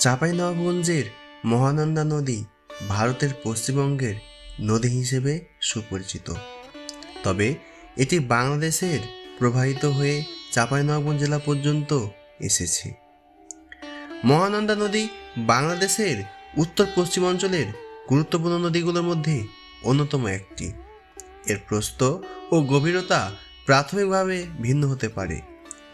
চাঁপাইনবাবগঞ্জের মহানন্দা নদী ভারতের পশ্চিমবঙ্গের নদী হিসেবে সুপরিচিত। তবে এটি বাংলাদেশের প্রবাহিত হয়ে চাঁপাইনবাবগঞ্জ জেলা পর্যন্ত এসেছে। মহানন্দা নদী বাংলাদেশের উত্তর পশ্চিমাঞ্চলের গুরুত্বপূর্ণ নদীগুলোর মধ্যে অন্যতম একটি। এর প্রস্থ ও গভীরতা প্রাথমিকভাবে ভিন্ন হতে পারে।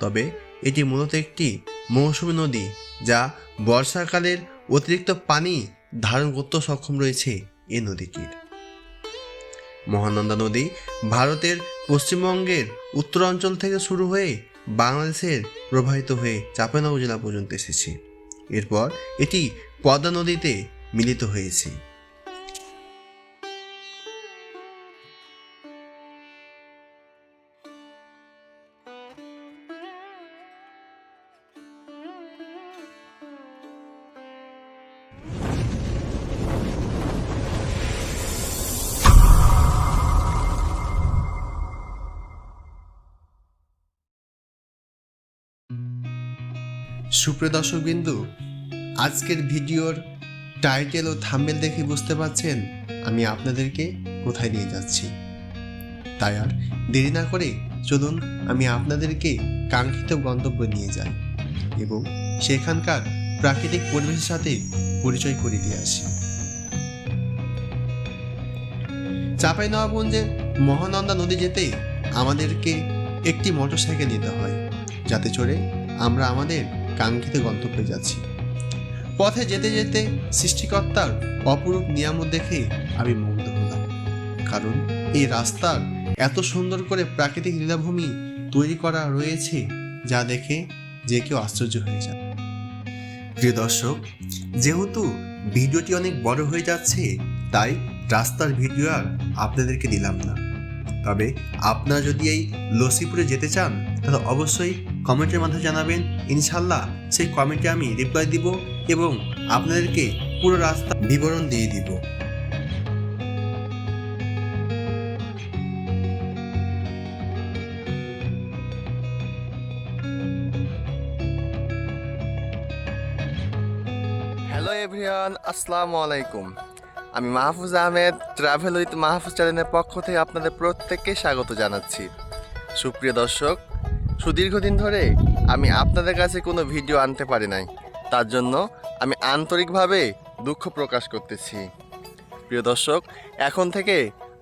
তবে এটি মূলত একটি মৌসুমী নদী যা বর্ষাকালের অতিরিক্ত পানি ধারণ করতে সক্ষম রয়েছে এ নদীটির মহানন্দা নদী ভারতের পশ্চিমবঙ্গের উত্তরাঞ্চল থেকে শুরু হয়ে বাংলাদেশের প্রবাহিত হয়ে চাঁপাইনবাবগঞ্জ জেলা পর্যন্ত এসেছে। এরপর এটি পদ্মা নদীতে মিলিত হয়েছে। সুপ্রিয় দর্শকবিন্দু, আজকের ভিডিওর টাইটেল ও থাম্বেল দেখে বুঝতে পারছেন আমি আপনাদেরকে কোথায় নিয়ে যাচ্ছি। তাই আর দেরি না করে চলুন আমি আপনাদেরকে কাঙ্ক্ষিত গন্তব্য নিয়ে যাই এবং সেখানকার প্রাকৃতিক পরিবেশের সাথে পরিচয় করে দিয়ে আসি। চাঁপাইনবাবগঞ্জের মহানন্দা নদী যেতে আমাদেরকে একটি মোটরসাইকেল নিতে হয়, যাতে চড়ে আমরা আমাদের কাঙ্ক্ষিত গন্তব্যে যাচ্ছি। পথে যেতে যেতে সৃষ্টিকর্তার অপরূপ নিয়ামত দেখে আমি মুগ্ধ হলাম। কারণ এই রাস্তার এত সুন্দর করে প্রাকৃতিক লীলাভূমি তৈরি করা রয়েছে যা দেখে যে কেউ আশ্চর্য হয়ে যায় প্রিয় দর্শক, যেহেতু ভিডিওটি অনেক বড় হয়ে যাচ্ছে, তাই রাস্তার ভিডিও আর আপনাদেরকে দিলাম না। তবে আপনারা যদি এই লসিপুরে যেতে চান, তাহলে অবশ্যই কমেন্টের মাধ্যমে জানাবেন, ইনশাল্লাহ সেই কমেন্টে আমি রিপ্লাই দিব এবং আপনাদেরকে পুরো রাস্তা বিবরণ দিয়ে দিব। হ্যালো এভরিওয়ান আসসালামু আলাইকুম। আমি মাহফুজ আহমেদ ট্রাভেল উইথ মাহফুজ চ্যানেলের পক্ষ থেকে আপনাদের প্রত্যেককে স্বাগত জানাচ্ছি। সুপ্রিয় দর্শক সুদীর্ঘদিন ধরে আমি আপনাদের কাছে কোনো ভিডিও আনতে পারি নাই। তার জন্য আমি আন্তরিকভাবে দুঃখ প্রকাশ করতেছি। প্রিয় দর্শক, এখন থেকে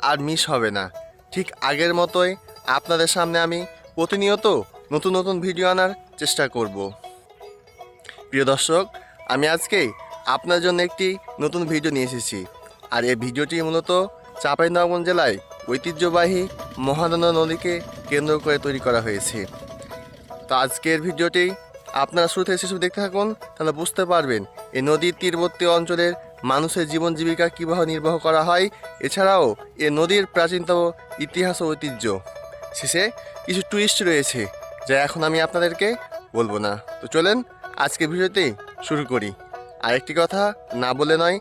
আর মিস হবে না। ঠিক আগের মতোই আপনাদের সামনে আমি প্রতিনিয়ত নতুন নতুন ভিডিও আনার চেষ্টা করব। প্রিয় দর্শক, আমি আজকে আপনার জন্য একটি নতুন ভিডিও নিয়ে এসেছি। আর এই ভিডিওটি মূলত চাঁপাইনবাবগঞ্জ জেলায় ঐতিহ্যবাহী মহানন্দা নদীকে কেন্দ্র করে তৈরি করা হয়েছে। তো আজকের ভিডিওটি আপনারা শুরু থেকে দেখতে থাকুন, তাহলে বুঝতে পারবেন এই নদীর তীরবর্তী অঞ্চলের মানুষের জীবন জীবিকা কীভাবে নির্বাহ করা হয়। এছাড়াও এ নদীর প্রাচীনতম ইতিহাস ও ঐতিহ্য। শেষে কিছু টুইস্ট রয়েছে, যা এখন আমি আপনাদেরকে বলব না। তো চলেন আজকে ভিডিওতে শুরু করি। আরেকটি কথা না বলে নয়,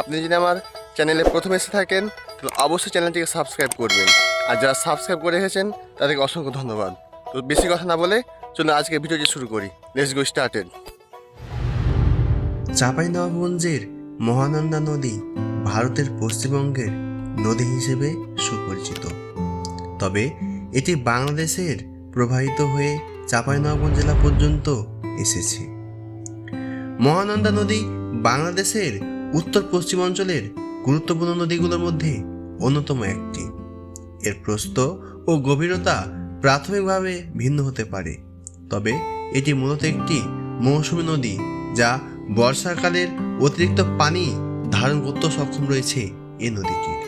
আপনি যদি আমার চ্যানেলে প্রথম এসে থাকেন, তাহলে অবশ্যই চ্যানেলটিকে সাবস্ক্রাইব করবেন। আর যারা সাবস্ক্রাইব করে এসেছেন তাদেরকে অসংখ্য ধন্যবাদ। তো বেশি কথা না বলে চলুন আজকে ভিডিওটি শুরু করি। লেটস গো স্টার্টেড চাঁপাইনবাবগঞ্জের মহানন্দা নদী ভারতের পশ্চিমবঙ্গের নদী হিসেবে সুপরিচিত। তবে এটি বাংলাদেশের প্রবাহিত হয়ে চাঁপাইনবাবগঞ্জ জেলা পর্যন্ত এসেছে। মহানন্দা নদী বাংলাদেশের উত্তর পশ্চিমাঞ্চলের গুরুত্বপূর্ণ নদীগুলোর মধ্যে অন্যতম একটি। এর প্রস্থ ও গভীরতা প্রাথমিকভাবে ভিন্ন হতে পারে। তবে এটি মূলত একটি মৌসুমী নদী যা বর্ষাকালের অতিরিক্ত পানি ধারণ করতে সক্ষম রয়েছে এই নদীটির।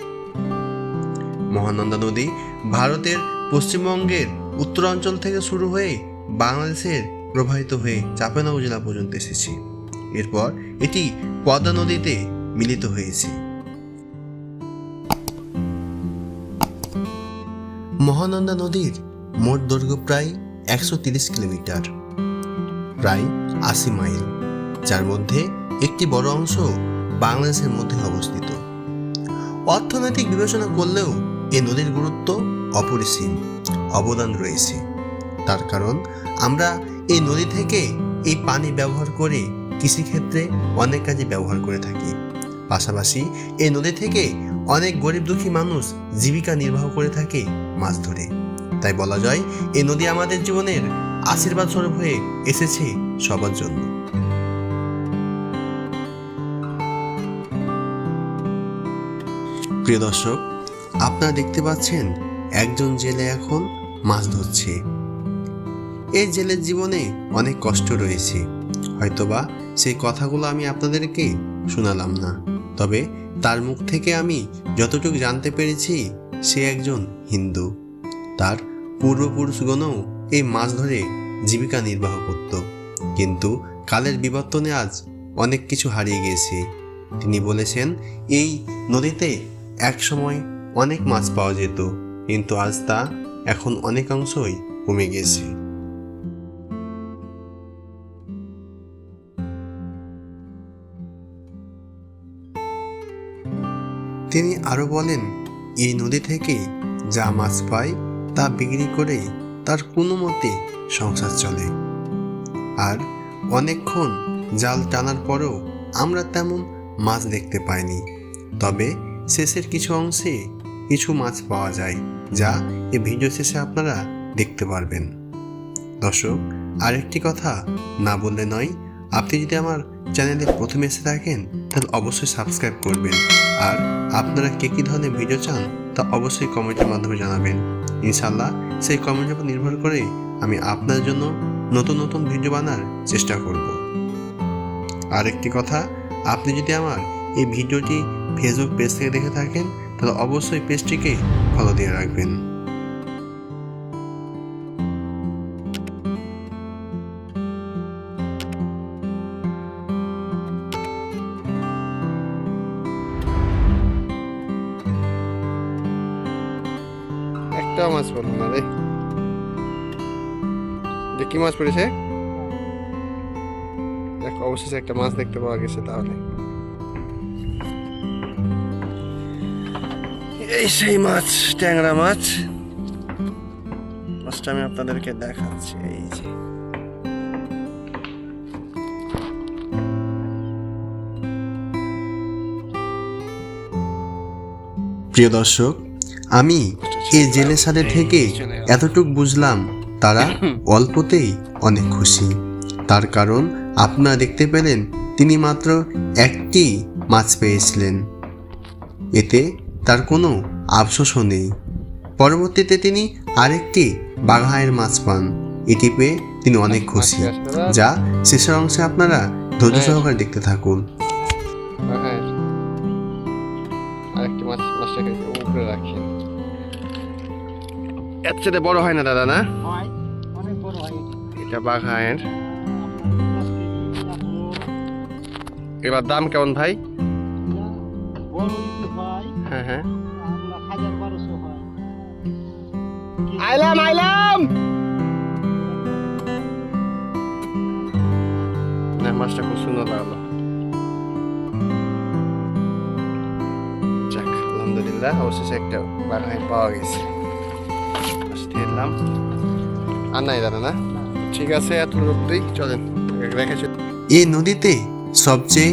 মহানন্দা নদী ভারতের পশ্চিমবঙ্গের উত্তরাঞ্চল থেকে শুরু হয়ে বাংলাদেশের প্রবাহিত হয়ে চাঁপাইনবাবগঞ্জ জেলা পর্যন্ত এসেছে। এরপর এটি পদ্মা নদীতে মিলিত হয়েছে। মহানন্দা নদীর মোট দৈর্ঘ্য প্রায় একশো তিরিশ কিলোমিটার। প্রায় আশি মাইল, যার মধ্যে একটি বড় অংশ বাংলাদেশের মধ্যে অবস্থিত। অর্থনৈতিক বিবেচনা করলেও এই নদীর গুরুত্ব অপরিসীম, অবদান রয়েছে। তার কারণ, আমরা এই নদী থেকে এই পানি ব্যবহার করে কৃষিক্ষেত্রে অনেক কাজে ব্যবহার করে থাকি। পাশাপাশি এই নদী থেকে অনেক গরিব দুঃখী মানুষ জীবিকা নির্বাহ করে থাকে মাছ ধরে। তাই বলা যায়, এই নদী আমাদের জীবনের আশীর্বাদ স্বরূপ হয়ে এসেছে সবার জন্য। প্রিয় দর্শক, আপনারা দেখতে পাচ্ছেন, একজন জেলে এখন মাছ ধরছে। এই জেলের জীবনে অনেক কষ্ট রয়েছে। হয়তোবা সেই কথাগুলো আমি আপনাদেরকে শোনালাম না, তবে তার মুখ থেকে আমি যতটুকু জানতে পেরেছি, সে একজন হিন্দু। তার পূর্বপুরুষগণও এই মাছ ধরে জীবিকা নির্বাহ করত। কিন্তু কালের বিবর্তনে আজ অনেক কিছু হারিয়ে গিয়েছে। তিনি বলেছেন, এই নদীতে এক সময় অনেক মাছ পাওয়া যেত, কিন্তু আজ তা এখন অনেকাংশই কমে গেছে তিনি আরও বলেন, এই নদী থেকে যা মাছ পায় তা বিক্রি করেই তার কোনো মতে সংসার চলে। আর অনেকক্ষণ জাল টানার পরেও আমরা তেমন মাছ দেখতে পাইনি। তবে শেষের কিছু অংশে কিছু মাছ পাওয়া যায়, যা এই ভিডিও শেষে আপনারা দেখতে পারবেন। দর্শক, আরেকটি কথা না বললে নয়, আপনি যদি আমার চ্যানেলে প্রথমে এসে থাকেন, তাহলে অবশ্যই সাবস্ক্রাইব করবেন। আর আপনারা কে কী ধরনের ভিডিও চান, তা অবশ্যই কমেন্টের মাধ্যমে জানাবেন। ইনশাল্লাহ সেই কমেন্টের উপর নির্ভর করে আমি আপনার জন্য নতুন নতুন ভিডিও বানার চেষ্টা করব। আরেকটি কথা, আপনি যদি আমার এই ভিডিওটি ফেসবুক পেজ থেকে দেখে থাকেন, তাহলে অবশ্যই পেজটিকে ফলো দিয়ে রাখবেন। মাছ পড়ল না রে। যে কি মাছ পড়েছে? দেখ, অবশেষে একটা মাছ দেখতে পাওয়া গেছে তাহলে। এই সেই মাছ, ট্যাংরা মাছ। মাছটা আমি আপনাদেরকে দেখাচ্ছি, এই যে। প্রিয় দর্শক, আমি এই জেলে সাথে থেকে এতটুক বুঝলাম তারা অল্পতেই অনেক খুশি। তার কারণ আপনারা দেখতে পেলেন, তিনি মাত্র একটি মাছ পেয়েছিলেন। এতে তার কোনো আফসোসও নেই। পরবর্তীতে তিনি আরেকটি বাঘায়ের মাছ পান। এটি পেয়ে তিনি অনেক খুশি। যা শেষের অংশে আপনারা ধৈর্য সহকারে দেখতে থাকুন। আরেকটি মাছ উপরে রাখি। চেয়ে বড় হয় না দাদা না? এটা বাঘায়ের। এবার দাম কেমন ভাই? হয় হ্যাঁ। আইলাম আইলাম! না মাছটা খুব সুন্দর লাগল। যাক আলহামদুলিল্লাহ অবশেষে একটা বাঘায় পাওয়া গেছে। এলাম আর নাই না। ঠিক আছে এত অব্দি চলেন এই নদীতে সবচেয়ে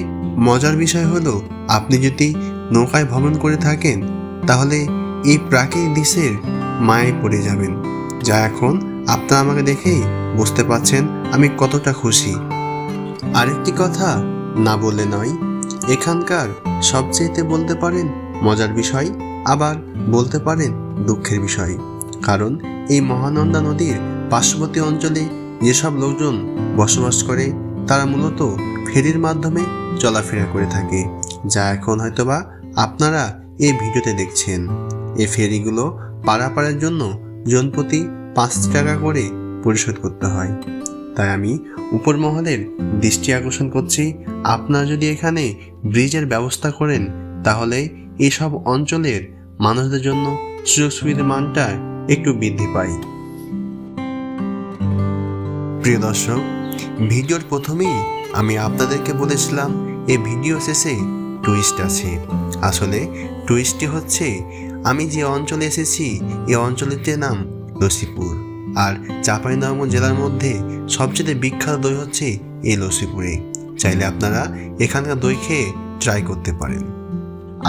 মজার বিষয় হলো, আপনি যদি নৌকায় ভ্রমণ করে থাকেন, তাহলে এই প্রাকৃতিক দৃশ্যের মায়ে পড়ে যাবেন। যা এখন আপনারা আমাকে দেখেই বুঝতে পারছেন আমি কতটা খুশি। আরেকটি কথা না বলে নয়, এখানকার সবচেয়েতে বলতে পারেন মজার বিষয়, আবার বলতে পারেন দুঃখের বিষয়। কারণ এই মহানন্দা নদীর পার্শ্ববর্তী অঞ্চলে যেসব লোকজন বসবাস করে, তারা মূলত ফেরির মাধ্যমে চলাফেরা করে থাকে, যা এখন হয়তোবা আপনারা এই ভিডিওতে দেখছেন। এই ফেরিগুলো পারাপারের জন্য জনপ্রতি পাঁচ টাকা করে পরিশোধ করতে হয়। তাই আমি উপর মহলের দৃষ্টি আকর্ষণ করছি। আপনারা যদি এখানে ব্রিজের ব্যবস্থা করেন, তাহলে এসব অঞ্চলের মানুষদের জন্য সুযোগ সুবিধার মানটা একটু বৃদ্ধি পায় প্রিয় দর্শক, ভিডিওর প্রথমেই আমি আপনাদেরকে বলেছিলাম, এই ভিডিও শেষে টুইস্ট আছে। আসলে টুইস্টটি হচ্ছে, আমি যে অঞ্চলে এসেছি, এই অঞ্চলটির নাম লসিপুর। আর চাঁপাইনবাবগঞ্জ জেলার মধ্যে সবচেয়ে বিখ্যাত দই হচ্ছে এই লসিপুরে। চাইলে আপনারা এখানকার দই খেয়ে ট্রাই করতে পারেন।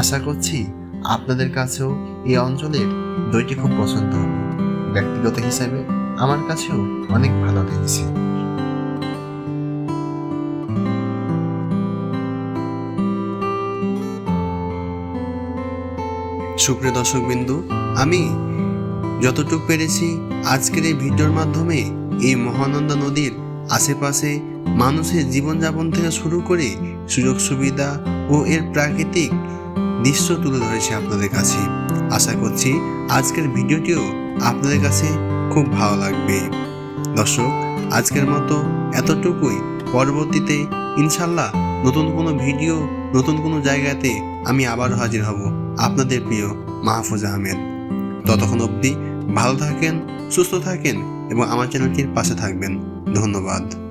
আশা করছি আপনাদের কাছেও এই অঞ্চলের দইটি খুব পছন্দ হবে ব্যক্তিগত হিসাবে আমার কাছেও অনেক ভালো লেগেছে। সুপ্রিয় দর্শক বিন্দু আমি যতটুকু পেরেছি আজকের এই ভিডিওর মাধ্যমে এই মহানন্দা নদীর আশেপাশে মানুষের জীবনযাপন থেকে শুরু করে সুযোগ সুবিধা ও এর প্রাকৃতিক দৃশ্য তুলে ধরেছি আপনাদের কাছে। আশা করছি আজকের ভিডিওটিও আপনাদের কাছে খুব ভালো লাগবে। দর্শক, আজকের মতো এতটুকুই। পরবর্তীতে ইনশাল্লাহ নতুন কোনো ভিডিও, নতুন কোনো জায়গাতে আমি আবার হাজির হব আপনাদের প্রিয় মাহফুজ আহমেদ। ততক্ষণ অবধি ভালো থাকেন, সুস্থ থাকেন এবং আমার চ্যানেলটির পাশে থাকবেন। ধন্যবাদ।